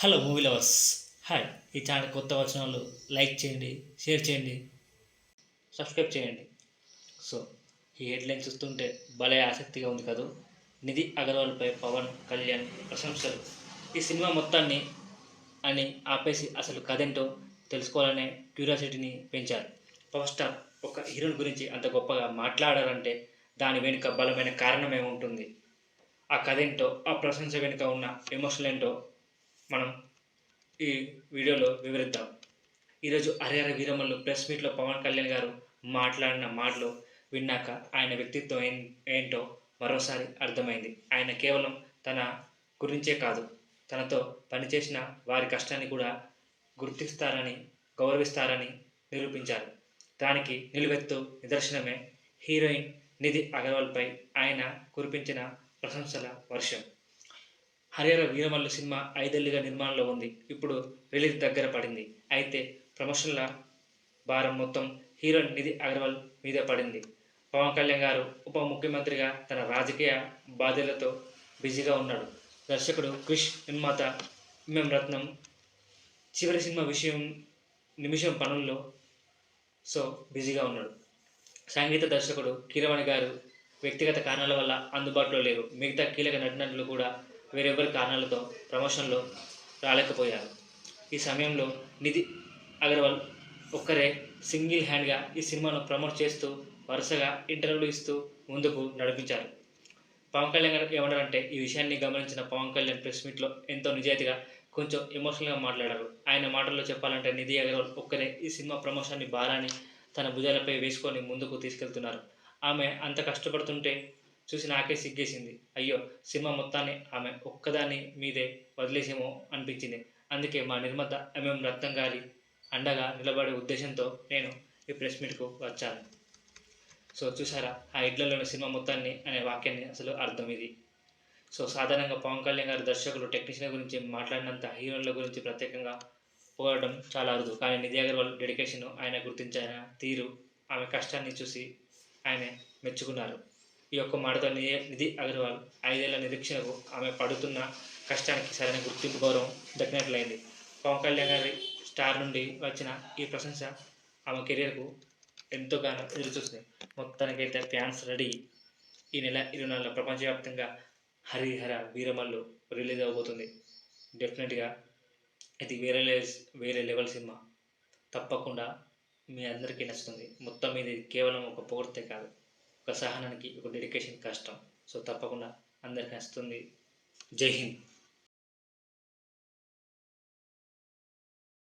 Hello movie lovers hi ఈ channel కొత్త వచ్చిన వాళ్ళు లైక్ చేయండి షేర్ చేయండి సబ్స్క్రైబ్ చేయండి. సో ఈ హెడ్లైన్ చూస్తుంటే భలే ఆసక్తిగా ఉంది కదూ. నిధి అగర్వాల్పై పవన్ కళ్యాణ్ ప్రశంసలు. ఈ సినిమా మొత్తాన్ని అని ఆపేసి అసలు కథేంటో తెలుసుకోవాలనే క్యూరియాసిటీని పెంచారు. పవర్ స్టార్ ఒక హీరోయిన్ గురించి అంత గొప్పగా మాట్లాడారంటే దాని వెనుక బలమైన కారణం ఉంటుంది ఆ కథ ఏంటో ఆ ప్రశంస వెనుక ఉన్న ఎమోషనల్ ఏంటో మనం ఈ వీడియోలో వివరిద్దాం. ఈరోజు హరిహర వీరమల్లు ప్రెస్ మీట్లో పవన్ కళ్యాణ్ గారు మాట్లాడిన మాటలు విన్నాక ఆయన వ్యక్తిత్వం ఏం ఏంటో మరోసారి అర్థమైంది. ఆయన కేవలం తన గురించే కాదు తనతో పనిచేసిన వారి కష్టాన్ని కూడా గుర్తిస్తారని గౌరవిస్తారని నిరూపించారు. దానికి నిలువెత్తు నిదర్శనమే హీరోయిన్ నిధి అగర్వాల్పై ఆయన కురిపించిన ప్రశంసల వర్షం. హరిహర వీరమల్లు సినిమా ఐదేళ్ళుగా నిర్మాణంలో ఉంది. ఇప్పుడు రిలీజ్ దగ్గర పడింది. అయితే ప్రమోషన్ల భారం మొత్తం హీరోయిన్ నిధి అగర్వాల్ మీద పడింది. పవన్ కళ్యాణ్ గారు ఉప ముఖ్యమంత్రిగా తన రాజకీయ బాధ్యతలతో బిజీగా ఉన్నాడు. దర్శకుడు క్రిష్ నిర్మాత ఎంఎం రత్నం చివరి సినిమా విషయం నిమిషం పనుల్లో సో బిజీగా ఉన్నాడు. సంగీత దర్శకుడు కీరవాణి గారు వ్యక్తిగత కారణాల వల్ల అందుబాటులో లేరు. మిగతా కీలక నటినటులు కూడా వేరెవరి కారణాలతో ప్రమోషన్లో రాలేకపోయారు. ఈ సమయంలో నిధి అగర్వాల్ ఒక్కరే సింగిల్ హ్యాండ్గా ఈ సినిమాను ప్రమోట్ చేస్తూ వరుసగా ఇంటర్వ్యూలు ఇస్తూ ముందుకు నడిపించారు. పవన్ కళ్యాణ్ గారు ఏమన్నారంటే ఈ విషయాన్ని గమనించిన పవన్ కళ్యాణ్ ప్రెస్ మీట్లో ఎంతో నిజాయితీగా కొంచెం ఎమోషనల్గా మాట్లాడారు. ఆయన మాటల్లో చెప్పాలంటే నిధి అగర్వాల్ ఒక్కరే ఈ సినిమా ప్రమోషన్ని భారాన్ని తన భుజాలపై వేసుకొని ముందుకు తీసుకెళ్తున్నారు. ఆమె అంత కష్టపడుతుంటే చూసి నాకే సిగ్గేసింది. అయ్యో సినిమా మొత్తాన్ని ఆమె ఒక్కదాని మీదే వదిలేసేమో అనిపించింది. అందుకే మా నిర్మాత ఎంఎం రత్నం గారి అండగా నిలబడే ఉద్దేశంతో నేను ఈ ప్రెస్ మీట్కు వచ్చాను. సో చూసారా ఆ ఇడ్లలోని సినిమా మొత్తాన్ని అనే వాక్యాన్ని అసలు అర్థం ఇది. సో సాధారణంగా పవన్ కళ్యాణ్ గారి దర్శకులు టెక్నీషియన్ గురించి మాట్లాడినంత హీరోల గురించి ప్రత్యేకంగా పోవడం చాలా అరుదు. కానీ నిధి అగర్వాల్ డెడికేషన్ ఆయన గుర్తించిన తీరు ఆమె కష్టాన్ని చూసి ఆయన మెచ్చుకున్నారు. ఈ యొక్క మాటతో నిధి నిధి అగర్వాల్ ఐదేళ్ళ నిరీక్షణకు ఆమె పడుతున్న కష్టానికి సరైన గుర్తింపు గౌరవం దక్కినట్లయింది. పవన్ కళ్యాణ్ గారి స్టార్ నుండి వచ్చిన ఈ ప్రశంస ఆమె కెరియర్కు ఎంతోగానో ఎదురుచూస్తుంది మొత్తానికైతే ఫ్యాన్స్ రెడీ. ఈ నెల ఇరవై నాలుగులో ప్రపంచవ్యాప్తంగా హరిహర వీరమల్లు రిలీజ్ అవబోతుంది. డెఫినెట్గా ఇది వేరే లెవెల్స్ వేరే లెవెల్ సినిమా. తప్పకుండా మీ అందరికీ నచ్చుతుంది. మొత్తం మీద ఇది కేవలం ఒక పోర్తే కాదు. ఒక సహనానికి ఒక డెడికేషన్ కష్టం. సో తప్పకుండా అందరికీ నచ్చుతుంది. జై హింద్.